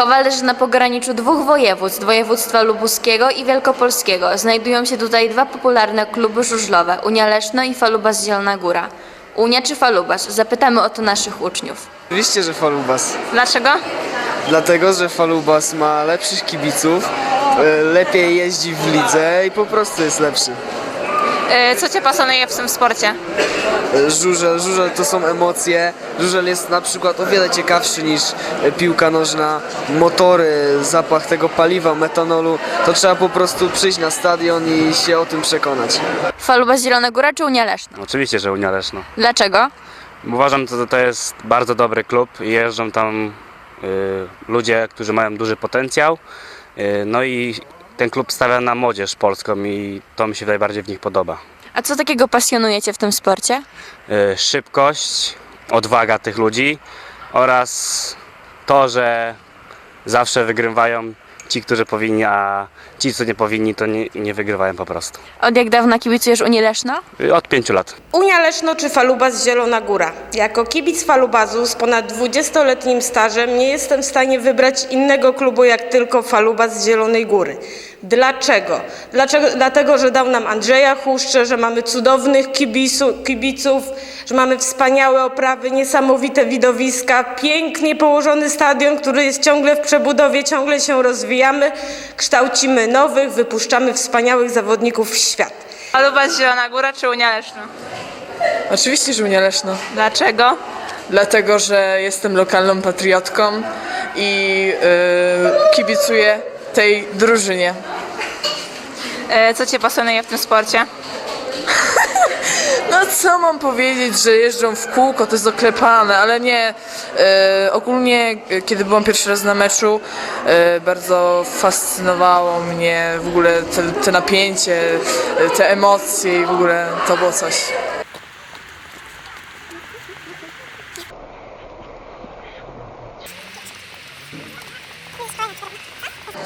Wierzchowa leży na pograniczu dwóch województw, województwa lubuskiego i wielkopolskiego. Znajdują się tutaj dwa popularne kluby żużlowe, Unia Leszno i Falubas Zielona Góra. Unia czy Falubas? Zapytamy o to naszych uczniów. Oczywiście, że Falubas. Dlaczego? Dlatego, że Falubas ma lepszych kibiców, e, lepiej jeździ w lidze i po prostu jest lepszy. E, Co Cię pasjonuje w tym sporcie? E, Żużel, żużel to są emocje. Żużel jest na przykład o wiele ciekawszy niż piłka nożna. Motory, zapach tego paliwa, metanolu. To trzeba po prostu przyjść na stadion i się o tym przekonać. Falubas Zielona Góra czy Unia Leszno? Oczywiście, że Unia Leszno. Dlaczego? Uważam, że to jest bardzo dobry klub i jeżdżą tam y, ludzie, którzy mają duży potencjał. Y, no i ten klub stawia na młodzież polską i to mi się najbardziej w nich podoba. A co takiego pasjonuje Cię w tym sporcie? Y, szybkość, odwaga tych ludzi oraz to, że zawsze wygrywają ci, którzy powinni, a ci, co nie powinni, to nie, nie wygrywają po prostu. Od jak dawna kibicujesz Unii Leszno? Y, Od pięciu lat. Unia Leszno czy Falubas Zielona Góra. Jako kibic Falubazu z ponad 20-letnim stażem nie jestem w stanie wybrać innego klubu jak tylko Falubas z Zielonej Góry. Dlaczego? Dlaczego? Dlatego, że dał nam Andrzeja Huszcze, że mamy cudownych kibisu, kibiców, że mamy wspaniałe oprawy, niesamowite widowiska, pięknie położony stadion, który jest ciągle w przebudowie, ciągle się rozwijamy, kształcimy nowych, wypuszczamy wspaniałych zawodników w świat. Falubas Zielona Góra czy Unia Leszno? Oczywiście, że Unia Leszno. Dlaczego? Dlatego, że jestem lokalną patriotką i yy, kibicuję tej drużynie. E, Co Cię pasjonuje w tym sporcie? No co mam powiedzieć, że jeżdżą w kółko, to jest oklepane, ale nie. Yy, ogólnie, yy, kiedy byłam pierwszy raz na meczu, yy, bardzo fascynowało mnie w ogóle te, te napięcie, yy, te emocje i w ogóle to było coś.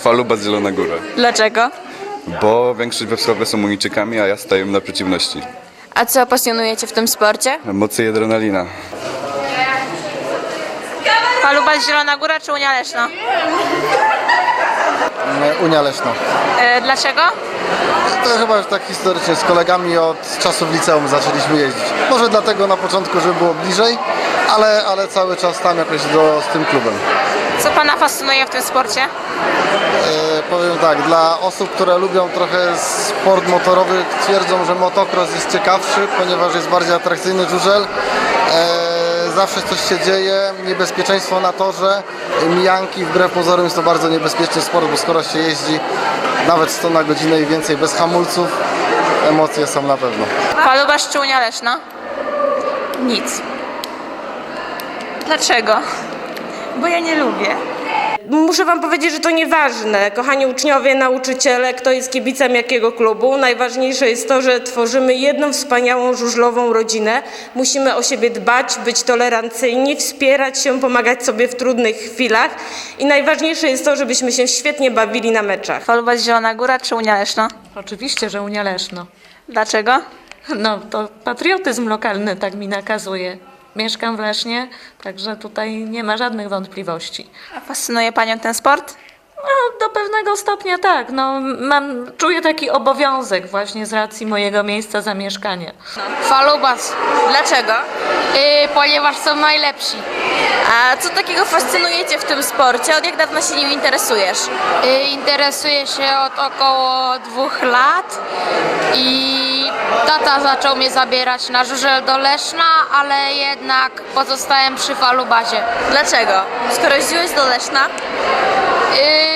Falubas Zielona Góra. Dlaczego? Bo większość we Wschowie są Unijczykami, a ja staję na przeciwności. A co pasjonuje Cię w tym sporcie? Emocje i adrenalina. Falubas Zielona Góra czy Unia Leszno? Unia Leszno. E, Dlaczego? To chyba już tak historycznie z kolegami od czasów liceum zaczęliśmy jeździć. Może dlatego na początku, żeby było bliżej, ale, ale cały czas tam jakoś do, z tym klubem. Co Pana fascynuje w tym sporcie? E, powiem tak, dla osób, które lubią trochę sport motorowy, twierdzą, że motocross jest ciekawszy, ponieważ jest bardziej atrakcyjny żużel. E, zawsze coś się dzieje, niebezpieczeństwo na torze, mijanki, wbrew pozorom jest to bardzo niebezpieczny sport, bo skoro się jeździ nawet 100 na godzinę i więcej bez hamulców, emocje są na pewno. Falubas czy Unia Leszno? Nic. Dlaczego? Bo ja nie lubię. Muszę wam powiedzieć, że to nieważne, kochani uczniowie, nauczyciele, kto jest kibicem jakiego klubu. Najważniejsze jest to, że tworzymy jedną wspaniałą żużlową rodzinę. Musimy o siebie dbać, być tolerancyjni, wspierać się, pomagać sobie w trudnych chwilach. I najważniejsze jest to, żebyśmy się świetnie bawili na meczach. Falubas Zielona Góra czy Unia Leszno? Oczywiście, że Unia Leszno. Dlaczego? No to patriotyzm lokalny tak mi nakazuje. Mieszkam w Lesznie, także tutaj nie ma żadnych wątpliwości. A fascynuje Panią ten sport? No, do pewnego stopnia tak. No, mam, czuję taki obowiązek właśnie z racji mojego miejsca zamieszkania. Falubas. Dlaczego? Y, ponieważ są najlepsi. A co takiego fascynuje Cię w tym sporcie? Od jak dawna się nim interesujesz? Y, interesuję się od około dwóch lat i tata zaczął mnie zabierać na żużel do Leszna, ale jednak pozostałem przy falubazie. Dlaczego? Skoro jeździłeś do Leszna, Y,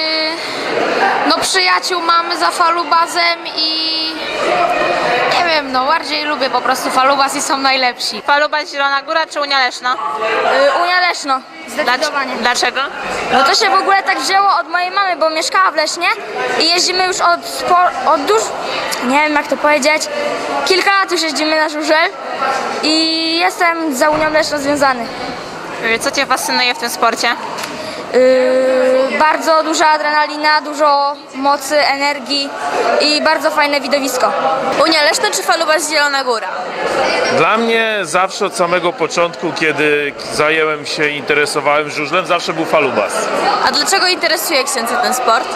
no przyjaciół mamy za falubazem i nie wiem, no bardziej lubię po prostu falubaz i są najlepsi. Falubas Zielona Góra czy Unia Leszno? Unia Leszno, Dlac- Dlaczego? No to się w ogóle tak wzięło od mojej mamy, bo mieszkała w Lesznie i jeździmy już od, spo- od duż... nie wiem jak to powiedzieć, kilka lat już jeździmy na żużel i jestem za Unią Leszno związany. E, Co Cię fascynuje w tym sporcie? Yy, bardzo duża adrenalina, dużo mocy, energii i bardzo fajne widowisko. Unia Leszno czy Falubas Zielona Góra? Dla mnie zawsze od samego początku, kiedy zajęłem się, interesowałem żużlem, zawsze był falubas. A dlaczego interesuje księdza ten sport?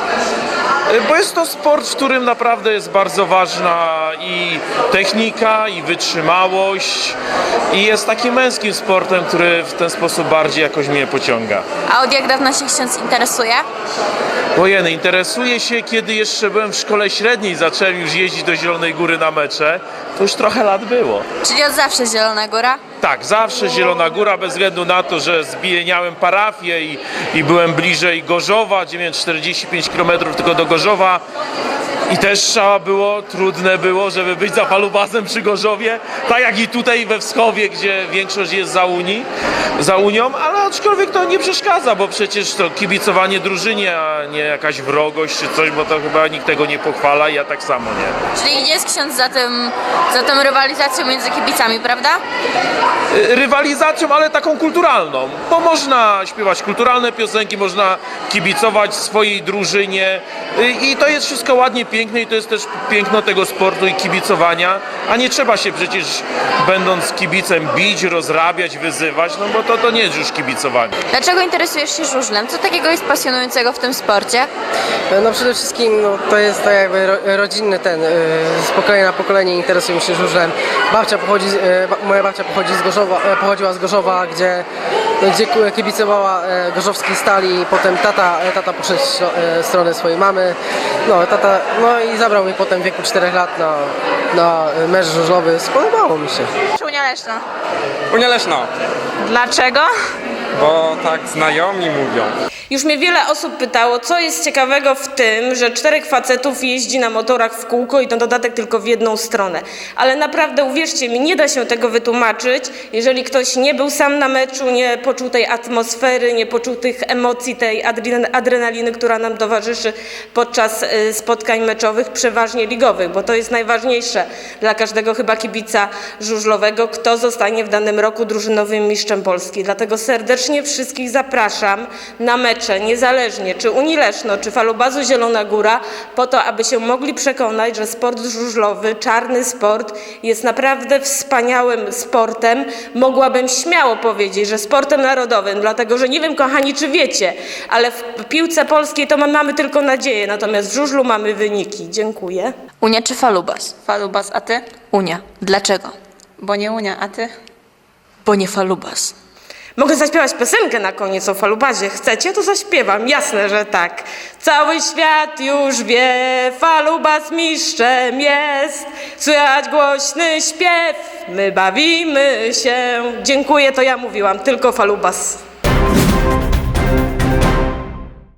Y, Bo jest to sport, w którym naprawdę jest bardzo ważna i technika, i wytrzymałość. I jest takim męskim sportem, który w ten sposób bardziej jakoś mnie pociąga. A od jak dawna się ksiądz interesuje? Wojeny, interesuję się, kiedy jeszcze byłem w szkole średniej, zacząłem już jeździć do Zielonej Góry na mecze. To już trochę lat było. Czyli od zawsze Zielona Góra? Tak, zawsze Zielona Góra, bez względu na to, że zbijeniałem parafię i, i byłem bliżej Gorzowa, 945 km tylko do Gorzowa. I też trzeba było, trudne było, żeby być za falubazem przy Gorzowie, tak jak i tutaj we Wschowie, gdzie większość jest za Unii, za Unią, ale aczkolwiek to nie przeszkadza, bo przecież to kibicowanie drużynie, a nie jakaś wrogość czy coś, bo to chyba nikt tego nie pochwala i ja tak samo nie. Czyli jest ksiądz za, tym, za tą rywalizacją między kibicami, prawda? Y, rywalizacją, ale taką kulturalną, bo można śpiewać kulturalne piosenki, można kibicować swojej drużynie y, i to jest wszystko ładnie, piękne i to jest też piękno tego sportu i kibicowania, a nie trzeba się przecież będąc kibicem bić, rozrabiać, wyzywać, no bo to, to nie jest już kibicowanie. Dlaczego interesujesz się żużlem? Co takiego jest pasjonującego w tym sporcie? No przede wszystkim no, to jest tak jakby ro, rodzinny ten, y, z pokolenia na pokolenie interesują się żużlem. Babcia pochodzi, z- y, ba, moja babcia pochodzi z Gorzowa, e, pochodziła z Gorzowa, gdzie, gdzie ku- kibicowała e, gorzowskiej stali, potem tata, e, tata poszedł w e, stronę swojej mamy, no tata, no i zabrał mnie potem w wieku 4 lat na, na mecz żużlowy, spodobało mi się. Czy Unia Leszna? Unia Leszno, Dlaczego? Bo tak znajomi mówią. Już mnie wiele osób pytało, co jest ciekawego w tym, że czterech facetów jeździ na motorach w kółko i na dodatek tylko w jedną stronę. Ale naprawdę uwierzcie mi, nie da się tego wytłumaczyć, jeżeli ktoś nie był sam na meczu, nie poczuł tej atmosfery, nie poczuł tych emocji, tej adren- adrenaliny, która nam towarzyszy podczas y, spotkań meczowych, przeważnie ligowych, bo to jest najważniejsze dla każdego chyba kibica żużlowego, kto zostanie w danym roku drużynowym mistrzem Polski. Dlatego serdecznie wszystkich zapraszam na mecze, niezależnie czy Unii Leszno, czy Falubazu Zielona Góra, po to, aby się mogli przekonać, że sport żużlowy, czarny sport jest naprawdę wspaniałym sportem. Mogłabym śmiało powiedzieć, że sportem narodowym, dlatego że nie wiem, kochani, czy wiecie, ale w piłce polskiej to ma- mamy tylko nadzieję, natomiast w żużlu mamy wyniki. Dziękuję. Unia czy Falubas? Falubas, a ty? Unia. Dlaczego? Bo nie Unia, a ty? Bo nie Falubas. Mogę zaśpiewać piosenkę na koniec o falubazie. Chcecie? To zaśpiewam. Jasne, że tak. Cały świat już wie, falubaz mistrzem jest. Słychać głośny śpiew, my bawimy się. Dziękuję, to ja mówiłam, tylko falubaz.